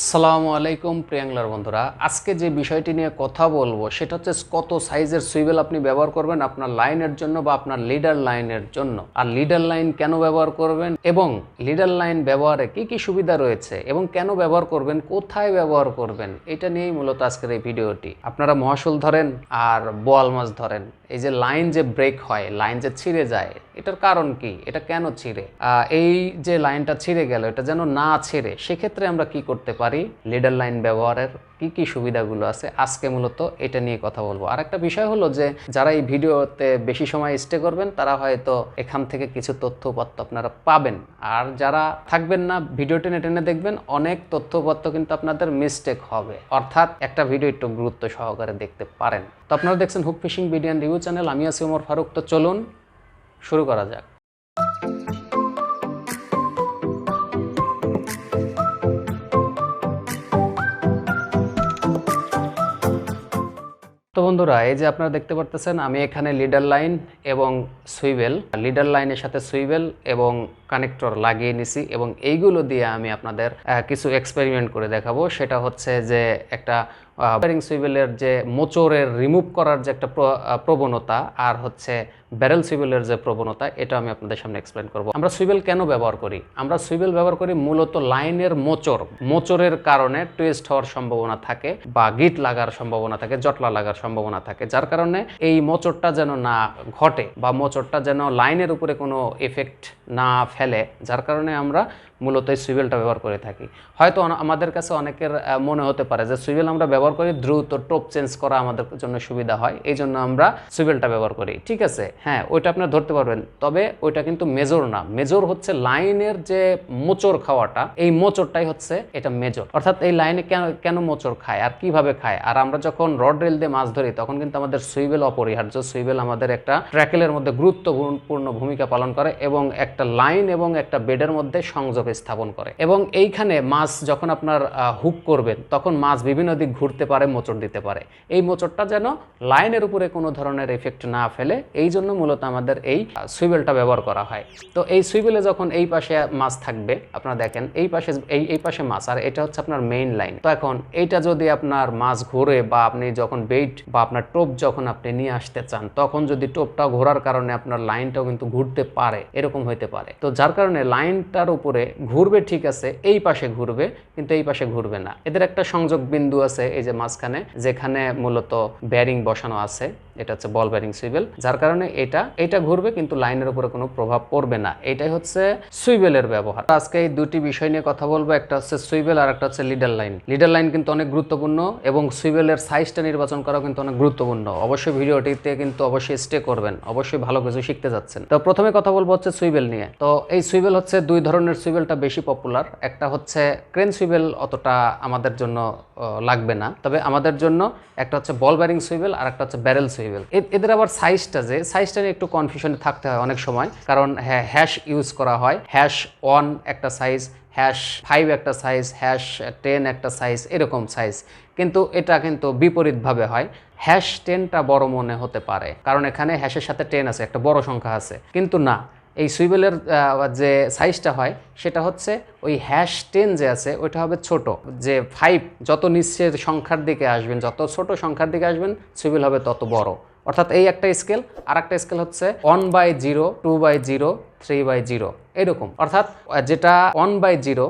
আসসালামু আলাইকুম প্রিয়াংলার বন্ধুরা। আজকে যে বিষয়টি নিয়ে কথা বলব, সেটা হচ্ছে কত সাইজের সুইবেল আপনি ব্যবহার করবেন আপনার লাইনের জন্য বা আপনার লিডার লাইনের জন্য। আর লিডার লাইন কেন ব্যবহার করবেন এবং লিডার লাইন ব্যবহারে কি কি সুবিধা রয়েছে এবং কেন ব্যবহার করবেন, কোথায় ব্যবহার করবেন, এটা নিয়েই মূলত আজকের এই ভিডিওটি। আপনারা মহাশুল ধরেন আর বোয়াল মাছ ধরেন। এই যে লাইন যে ব্রেক হয়, লাইন যে ছিঁড়ে যায় এটার কারণ কি? এটা কেন ছিঁড়ে? এই যে লাইনটা ছিঁড়ে গেল, এটা যেন না ছিঁড়ে, সেক্ষেত্রে আমরা কি করতে পারি? লিডার লাইন ব্যবহারের কি কি সুবিধাগুলো আছে? আজকে মূলত এটা নিয়ে কথা বলব। আর একটা বিষয় হলো যে, যারা এই ভিডিওতে বেশি সময় স্টে করবেন, তারা হয়তো এখান থেকে কিছু তথ্য তথ্যপত্র আপনারা পাবেন। আর যারা থাকবেন না, ভিডিও টেনে টেনে দেখবেন, অনেক তথ্য তথ্যপত্র কিন্তু আপনাদের মিস্টেক হবে। অর্থাৎ একটা ভিডিও একটু গুরুত্ব সহকারে দেখতে পারেন। তো আপনারা দেখছেন হুক ফিশিং বিডিয়ান রিভিউ চ্যানেল আমি আছি ওমর ফারুক। তো চলুন শুরু করা যাক। তো বন্ধুরা, এই যে আপনারা দেখতে পারতেছেন, আমি এখানে লিডার লাইন এবং সুইবেল লিডার লাইনের সাথে সুইবেল এবং কানেক্টর লাগিয়ে নিছি এবং এইগুলো দিয়ে আমি আপনাদের কিছু এক্সপেরিমেন্ট করে দেখাবো। সেটা হচ্ছে যে একটা সুইবেলের যে মোচরের রিমুভ করার যে একটা প্র- প্রবণতা, আর হচ্ছে ব্যারেল সুইবেলের যে প্রবণতা, এটা আমি আপনাদের সামনে এক্সপ্লেন করব। আমরা সুইবেল কেন ব্যবহার করি? আমরা সুইবেল ব্যবহার করি মূলত লাইনের মোচর মোচরের কারণে টুইস্ট হওয়ার সম্ভাবনা থাকে বা গিট লাগার সম্ভাবনা থাকে, জটলা লাগার সম্ভাবনা থাকে। যার কারণে এই মোচরটা যেন না ঘটে বা মোচরটা যেন লাইনের উপরে কোনো এফেক্ট না ফেলে, যার কারণে আমরা মূলত এই সুইবেলটা ব্যবহার করে থাকি। হয়তো আমাদের কাছে অনেকের মনে হতে পারে যে সুইবেল আমরা ব্যবহার করি দ্রুত, টোপ চেঞ্জ করা আমাদের জন্য সুবিধা হয় এই জন্য আমরা সুইবেলটা ব্যবহার করি। ঠিক আছে? হ্যাঁ ওইটা আপনারা ধরতে পারবেন। তবে ওইটা কিন্তু মেজর না। মেজর হচ্ছে লাইনের যে মোচর খাওয়াটা, এই মোচরটাই হচ্ছে এটা মেজর। অর্থাৎ এই লাইনে কেন কেন মোচর খায়, আর কীভাবে খায়? আর আমরা যখন রড রেল দিয়ে মাছ ধরি, তখন কিন্তু আমাদের সুইবেল অপরিহার্য। সুইবেল আমাদের একটা ট্র্যাকেলের মধ্যে গুরুত্বপূর্ণ ভূমিকা পালন করে এবং একটা লাইন এবং একটা বেডের মধ্যে সংযোগ স্থাপন করে। এবং এইখানে মাছ যখন আপনার হুক করবেন, তখন মাছ বিভিন্ন দিক ঘুরতে পারে, মোচড় দিতে পারে। এই মোচড়টা যেন লাইনের উপরে কোনো ধরনের এফেক্ট না ফেলে, এই জন্য মূলত আমাদের এই সুইবেলটা ব্যবহার করা হয়। তো এই সুইবেলে যখন এই পাশে মাছ থাকবে, আপনারা দেখেন, এই পাশে, এই এই পাশে মাছ, আর এটা হচ্ছে আপনার মেইন লাইন তো এখন এইটা যদি আপনার মাছ ঘোরে বা আপনি যখন বেইট বা আপনার টোপ যখন আপনি নিয়ে আসতে চান, তখন যদি টোপটা ঘোরার কারণে আপনার লাইনটাও কিন্তু ঘুরতে পারে, এরকম হইতে পারে। তো যার কারণে লাইনটার উপরে ঘুরবে ঠিক আছে, এই পাশে ঘুরবে, কিন্তু এই পাশে ঘুরবে না। এদের একটা সংযোগ বিন্দু আছে এই যে মাঝখানে, যেখানে মূলত ব্যারিং বসানো আছে, এটা হচ্ছে বল ব্যারিং সুইবেল যার কারণে এটা এটা ঘুরবে কিন্তু লাইনের উপরে কোনো প্রভাব পড়বে না। এটাই হচ্ছে সুইবেলের ব্যবহার। আজকে এই দুটি বিষয় নিয়ে কথা বলব, একটা হচ্ছে সুইবেল আর একটা হচ্ছে লিডার লাইন। লিডার লাইন কিন্তু অনেক গুরুত্বপূর্ণ এবং সুইবেলের সাইজটা নির্বাচন করা কিন্তু অনেক গুরুত্বপূর্ণ। অবশ্যই ভিডিওটিতে কিন্তু অবশ্যই স্টে করবেন, অবশ্যই ভালো কিছু শিখতে যাচ্ছেন। তো প্রথমে কথা বলব হচ্ছে সুইবেল নিয়ে। তো এই সুইবেল হচ্ছে দুই ধরনের সুইবেলটা বেশি পপুলার একটা হচ্ছে ক্রেন সুইবেল অতটা আমাদের জন্য লাগবে না। তবে আমাদের জন্য একটা হচ্ছে বল ব্যারিং সুইবেল আর একটা হচ্ছে ব্যারেল সুইবেল। এদের আবার সাইজটা যে সাইজটা নিয়ে একটু কনফিউশনে থাকতে হয় অনেক সময়। কারণ হ্যাঁ হ্যাশ ইউজ করা হয়। হ্যাশ ওয়ান একটা সাইজ হ্যাশ ফাইভ একটা সাইজ হ্যাশ টেন একটা সাইজ এরকম সাইজ কিন্তু এটা কিন্তু বিপরীতভাবে হয়। হ্যাশ টেনটা বড় মনে হতে পারে। কারণ এখানে হ্যাশের সাথে টেন আছে, একটা বড় সংখ্যা আছে। কিন্তু না। এই সুইবেলের যে সাইজটা হয়, সেটা হচ্ছে ওই হ্যাশ টেন যে আছে, ওইটা হবে ছোট। যে ফাইভ যত নিচের সংখ্যার দিকে আসবেন, যত ছোট সংখ্যার দিকে আসবেন, সুইবেল হবে তত বড়। অর্থাৎ এই একটা স্কেল আর একটা স্কেল হচ্ছে one by zero two by zero three by zero এরকম। অর্থাৎ, যেটা ওয়ান বাই জিরো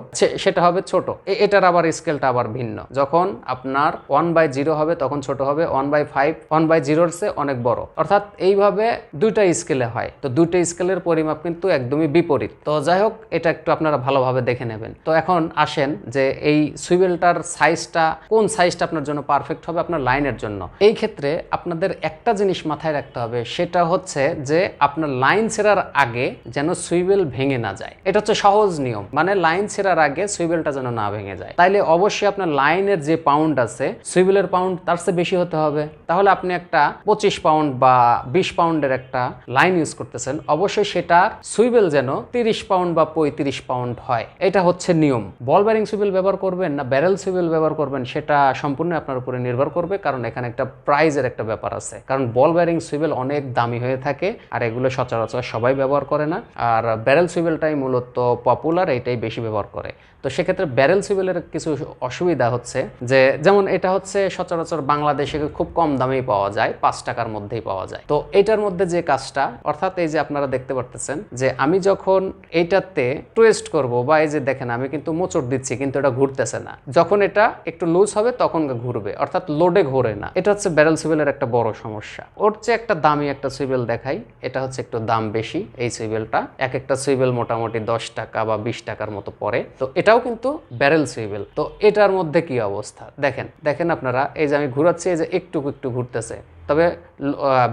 সেটা হবে ছোট। এটার আবার স্কেলটা আবার ভিন্ন। যখন আপনার ওয়ান বাই জিরো হবে, তখন ছোট হবে one by five one by জিরোর চেয়ে অনেক বড়। অর্থাৎ, এইভাবে দুইটা স্কেলে হয়। তো দুইটা স্কেলের পরিমাপ কিন্তু একদমই বিপরীত। তো যাই হোক, এটা একটু আপনারা ভালোভাবে দেখে নেবেন। তো এখন আসেন যে এই সুইবেলটার সাইজটা কোন সাইজটা আপনার জন্য পারফেক্ট হবে আপনার লাইনের জন্য। এই ক্ষেত্রে আপনাদের একটা জিনিস মাথায় রাখতে হবে, সেটা হচ্ছে যে আপনার লাইন ছেড়ার আগে যেন সুইবেল ভেঙে না যায়। এটা হচ্ছে সহজ নিয়ম। মানে লাইন ছেড়ার আগে সুইবেলটা যেন না ভেঙে যায়। তাইলে অবশ্যই আপনার লাইনের যে পাউন্ড আছে, সুইবেলের পাউন্ড তার চেয়ে বেশি হতে হবে। তাহলে আপনি একটা পঁচিশ পাউন্ড বা বিশ পাউন্ডের একটা লাইন ইউজ করতেছেন। অবশ্যই সেটার সুইবেল যেন তিরিশ পাউন্ড বা পঁয়ত্রিশ পাউন্ড হয়। এটা হচ্ছে নিয়ম। বল ব্যারিং সুইবেল ব্যবহার করবেন না ব্যারেল সুইবেল ব্যবহার করবেন, সেটা সম্পূর্ণ আপনার উপরে নির্ভর করবে। কারণ এখানে একটা প্রাইজের একটা ব্যাপার আছে। কারণ বল ব্যারিং সুইবেল অনেক দামি হয়ে থাকে, আর এগুলো সচরাচর সবাই ব্যবহার করে না। আর ব্যারেল সুইবেলটাই মূলত পপুলার এটাই বেশি ব্যবহার করে। তো সেক্ষেত্রে ব্যারেল সুইভেলের কিছু অসুবিধা হচ্ছে যে, যেমন এটা হচ্ছে সচরাচর বাংলাদেশে খুব কম দামেই পাওয়া যায়, পাঁচ টাকার মধ্যেই পাওয়া যায়। তো এটার মধ্যে যে কাজটা, অর্থাৎ এই যে আপনারা দেখতে পারতেছেন যে, আমি যখন এইটাতে টুয়েস্ট করব বা এই যে দেখেন আমি কিন্তু মোচড় দিচ্ছি, কিন্তু এটা ঘুরতেছে না। যখন এটা একটু লুজ হবে, তখন ঘুরবে, অর্থাৎ লোডে ঘোরে না। এটা হচ্ছে ব্যারেল সুইভেলের একটা বড় সমস্যা। ওর চেয়ে একটা দামি একটা সুইভেল দেখাই, এটা হচ্ছে একটু দাম বেশি, এই সুইভেলটা এক একটা সুইভেল মোটামুটি দশ টাকা বা বিশ টাকার মতো পড়ে। তো এটাও কিন্তু ব্যারেল সুইবেল তো এটার মধ্যে কি অবস্থা? দেখেন দেখেন আপনারা, এই যে আমি ঘুরাচ্ছি, এই যে একটু একটু ঘুরতেছে। তবে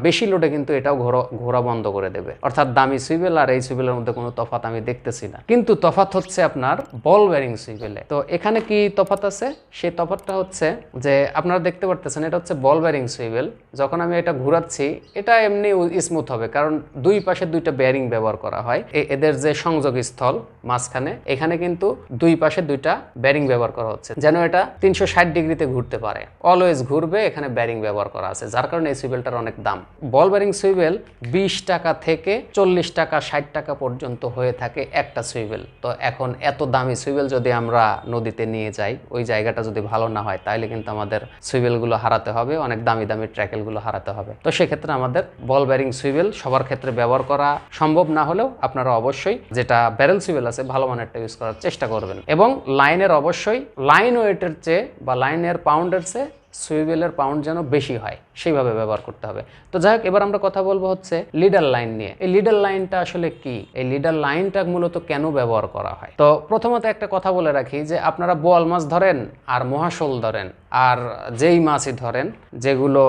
বেশি লোডে কিন্তু এটাও ঘোরা ঘোরা বন্ধ করে দেবে। অর্থাৎ দামি সুইবেল আর এই সুইবেলের মধ্যে কোনো তফাৎ আমি দেখতেছি না। কিন্তু তফাৎ হচ্ছে আপনার বল ব্যারিং সুইবেলে তো এখানে কি তফাৎ আছে? সেই তফাৎটা হচ্ছে যে, আপনারা দেখতে পারতেছেন এটা হচ্ছে বল ব্যারিং সুইবেল যখন আমি এটা ঘুরাচ্ছি, এটা এমনি স্মুথ হবে। কারণ দুই পাশে দুইটা ব্যারিং ব্যবহার করা হয়। এদের যে সংযোগ স্থল মাঝখানে, এখানে কিন্তু দুই পাশে দুইটা ব্যারিং ব্যবহার করা হচ্ছে। যেন এটা তিনশো ষাট ডিগ্রিতে ঘুরতে পারে। অলওয়েজ ঘুরবে, এখানে ব্যারিং ব্যবহার করা আছে। যার কারণে এই সুইবেলটার অনেক দাম। বল ব্যারিং সুইবেল বিশ টাকা থেকে চল্লিশ টাকা, ষাট টাকা পর্যন্ত হয়ে থাকে একটা সুইবেল তো এখন এত দামি সুইবেল যদি আমরা নদীতে নিয়ে যাই, ওই জায়গাটা যদি ভালো না হয় তাহলে কিন্তু আমাদের সুইবেলগুলো হারাতে হবে, অনেক দামি দামি ট্র্যাকেলগুলো হারাতে হবে। তো সেক্ষেত্রে আমাদের বল ব্যারিং সুইবেল সবার ক্ষেত্রে ব্যবহার করা সম্ভব না হলেও আপনারা অবশ্যই যেটা ব্যারেল সুইবেল আছে, ভালো মানেরটা ইউজ করার চেষ্টা করবেন। এবং লাইনের অবশ্যই লাইন ওয়েটের চেয়ে বা লাইনের পাউন্ডের চেয়ে সুইবেলের পাউন্ড যেন বেশি হয়। সেইভাবে ব্যবহার করতে হবে। তো যাই হোক, এবার আমরা কথা বলব হচ্ছে লিডার লাইন নিয়ে। এই লিডার লাইনটা আসলে কি? এই লিডার লাইনটা মূলত কেন ব্যবহার করা হয়? তো প্রথমত একটা কথা বলে রাখি যে, আপনারা বোয়াল মাছ ধরেন আর মহাশোল ধরেন আর যেই মাছই ধরেন, যেগুলো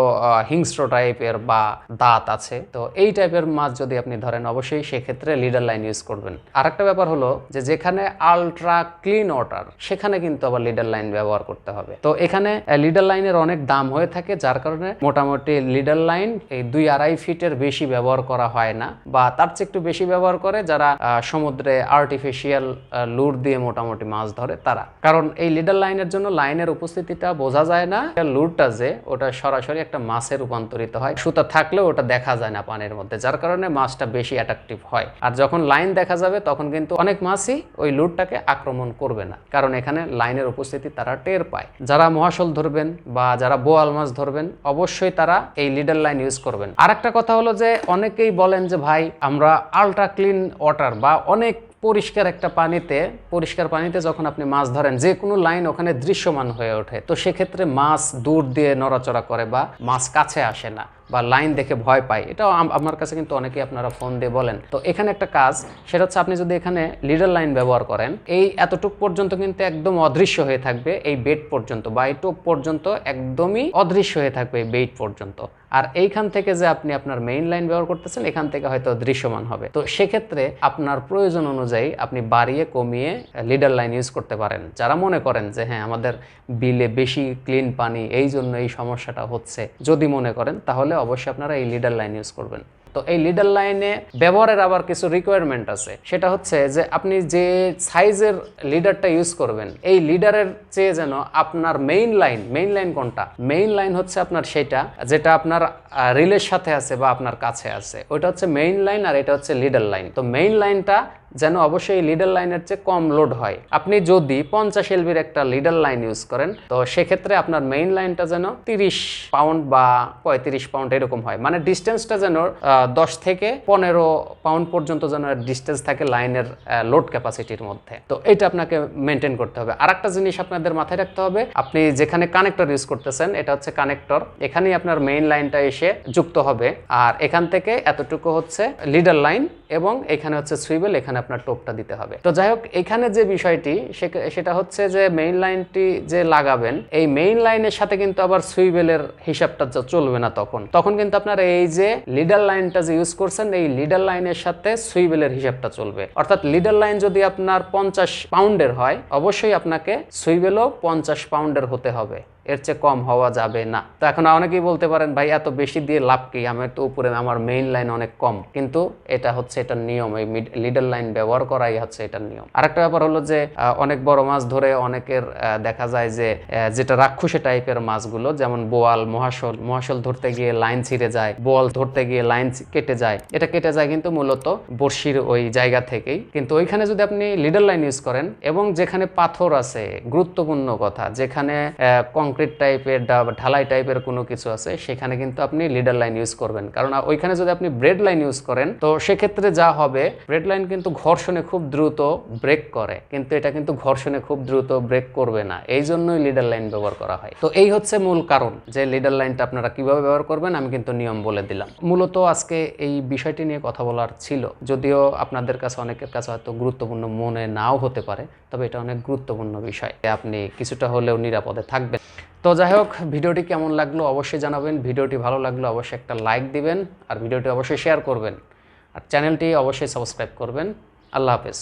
হিংস্র টাইপের বা দাঁত আছে, তো এই টাইপের মাছ যদি আপনি ধরেন, অবশ্যই সেক্ষেত্রে লিডার লাইন ইউজ করবেন। আর একটা ব্যাপার হলো যে, যেখানে আলট্রা ক্লিন ওয়াটার, সেখানে কিন্তু আবার লিডার লাইন ব্যবহার করতে হবে। তো এখানে লিডার লাইনের অনেক দাম হয়ে থাকে, যার কারণে মোটামুটি লিডার লাইন এই দুই আড়াই ফিটের বেশি ব্যবহার করা হয় না বা তার চেয়ে একটু বেশি ব্যবহার করে যারা সমুদ্রে আর্টিফিশিয়াল লুর দিয়ে মোটামুটি মাছ ধরে তারা। কারণ এই লিডার লাইনের জন্য লাইনের উপস্থিতিটা বোঝা যায় না। লুরটা যে, ওটা সরাসরি একটা মাছে রূপান্তরিত হয়। সুতা থাকলেও ওটা দেখা যায় না পানির মধ্যে, যার কারণে মাছটা বেশি অ্যাট্রাকটিভ হয়। আর যখন লাইন দেখা যাবে, তখন কিন্তু অনেক মাছই ওই লুরটাকে আক্রমণ করবে না। কারণ এখানে লাইনের উপস্থিতি তারা টের পায়। যারা মহাশল ধরবেন বা যারা বোয়াল মাছ ধরবেন, অবশ্যই তারা এই লিডার লাইন ইউজ করবেন। আর কথা হলো যে, অনেকেই বলেন যে, ভাই, আমরা আলট্রা ক্লিন ওয়াটার বা অনেক পরিষ্কার একটা পানিতে, পরিষ্কার পানিতে যখন আপনি মাছ ধরেন, যে কোনো লাইন ওখানে দৃশ্যমান হয়ে ওঠে। তো সেক্ষেত্রে মাছ দূর দিয়ে নড়াচড়া করে বা মাছ কাছে আসে না বা লাইন দেখে ভয় পায়। এটাও আমার কাছে কিন্তু অনেকেই আপনারা ফোন দিয়ে বলেন। তো এখানে একটা কাজ, সেটা হচ্ছে আপনি যদি এখানে লিডার লাইন ব্যবহার করেন, এই এতটুক পর্যন্ত কিন্তু একদম অদৃশ্য হয়ে থাকবে এই বেড পর্যন্ত বা এই টোপ পর্যন্ত একদমই অদৃশ্য হয়ে থাকবে এই বেড পর্যন্ত। আর এইখান থেকে যে আপনি আপনার মেইন লাইন ব্যবহার করতেছেন, এখান থেকে হয়তো দৃশ্যমান হবে। তো সেক্ষেত্রে আপনার প্রয়োজন অনুযায়ী আপনি বাড়িয়ে কমিয়ে লিডার লাইন ইউজ করতে পারেন। যারা মনে করেন যে হ্যাঁ আমাদের বিলে বেশি ক্লিন পানি, এই জন্য এই সমস্যাটা হচ্ছে। যদি মনে করেন, তাহলে অবশ্যই আপনারা এই লিডার লাইন ইউজ করবেন। তো এই লিডার লাইনে ব্যবহারের আবার কিছু রিকোয়ারমেন্ট আছে। সেটা হচ্ছে যে আপনি যে সাইজের লিডারটা ইউজ করবেন, এই লিডারের চেয়ে যেন আপনার মেইন লাইন মেইন লাইন কোনটা? মেইন লাইন হচ্ছে আপনার সেটা যেটা আপনার রিলের সাথে আছে বা আপনার কাছে আছে। ওইটা হচ্ছে মেইন লাইন আর এটা হচ্ছে লিডার লাইন তো মেইন লাইনটা যেন অবশ্যই লিডার লাইনের চেয়ে কম লোড হয়। আপনি যদি পঞ্চাশ এলবির একটা লিডার লাইন ইউজ করেন, তো সেক্ষেত্রে আপনার মেইন লাইনটা যেন তিরিশ পাউন্ড বা পঁয়ত্রিশ পাউন্ড এরকম হয়। মানে ডিস্টেন্সটা যেন দশ থেকে পনেরো পাউন্ড পর্যন্ত যেন ডিস্টেন্স থাকে লাইনের লোড ক্যাপাসিটির মধ্যে। তো এটা আপনাকে মেনটেন করতে হবে। আর একটা জিনিস আপনাদের মাথায় রাখতে হবে, আপনি যেখানে কানেক্টর ইউজ করতেছেন, এটা হচ্ছে কানেক্টর এখানেই আপনার মেইন লাইনটা এসে যুক্ত হবে। আর এখান থেকে এতটুকু হচ্ছে লিডার লাইন এবং এখানে হচ্ছে সুইবেল, এখানে আপনার টোপটা দিতে হবে। তো যাই হোক, এখানে যে বিষয়টি সেটা হচ্ছে যে মেইন লাইনটি যে লাগাবেন, এই মেইন লাইনের সাথে কিন্তু আবার সুইবেলের হিসাবটা চলবে না তখন। তখন কিন্তু আপনার এই যে লিডার লাইনটা যে ইউজ করছেন, এই লিডার লাইনের সাথে সুইবেলের হিসাবটা চলবে। অর্থাৎ লিডার লাইন যদি আপনার পঞ্চাশ পাউন্ডের হয়, অবশ্যই আপনাকে সুইবেলও পঞ্চাশ পাউন্ডের হতে হবে। এর চেয়ে কম হওয়া যাবে না। তো এখন অনেকেই বলতে পারেন, ভাই, এত বেশি দিয়ে লাভ কি? আমার তো উপরে, আমার মেইন লাইন অনেক কম। কিন্তু এটা হচ্ছে এটার নিয়ম, এই লিডার লাইন ব্যবহার করাই হচ্ছে এটার নিয়ম। আরেকটা ব্যাপার হলো যে অনেক বড় মাছ ধরে অনেকের দেখা যায় যে যেটা রাক্ষসে টাইপের মাছগুলো, যেমন বোয়াল, মহাশল মহাশল ধরতে গিয়ে লাইন ছিঁড়ে যায়, বোয়াল ধরতে গিয়ে লাইন কেটে যায়। এটা কেটে যায় কিন্তু মূলত বর্ষির ওই জায়গা থেকেই। কিন্তু ওইখানে যদি আপনি লিডার লাইন ইউজ করেন, এবং যেখানে পাথর আছে, গুরুত্বপূর্ণ কথা, যেখানে কংক্রিট টাইপের ঢালাই টাইপের কোনো কিছু আছে, সেখানে কিন্তু আপনি লিডার লাইন ইউজ করবেন। কারণ ওইখানে যদি আপনি ব্রেড লাইন ইউজ করেন, তো সেক্ষেত্রে যা হবে ব্রেড লাইন কিন্তু ঘর্ষণে খুব দ্রুত ব্রেক করে, কিন্তু এটা কিন্তু ঘর্ষণে খুব দ্রুত ব্রেক করবে না। এই জন্যই লিডার লাইন ব্যবহার করা হয়। তো এই হচ্ছে মূল কারণ যে লিডার লাইনটা আপনারা কীভাবে ব্যবহার করবেন, আমি কিন্তু নিয়ম বলে দিলাম। মূলত আজকে এই বিষয়টি নিয়ে কথা বলার ছিল। যদিও আপনাদের কাছে, অনেকের কাছে হয়তো গুরুত্বপূর্ণ মনে নাও হতে পারে, তবে এটা অনেক গুরুত্বপূর্ণ বিষয় আপনি কিছুটা হলেও নিরাপদে থাকবেন। তো যাই হোক, ভিডিওটি কেমন লাগল অবশ্যই জানাবেন। ভিডিওটি ভালো লাগল অবশ্যই একটা লাইক দিবেন আর ভিডিওটি অবশ্যই শেয়ার করবেন। আর চ্যানেলটি অবশ্যই সাবস্ক্রাইব করবেন। আল্লাহ হাফেজ।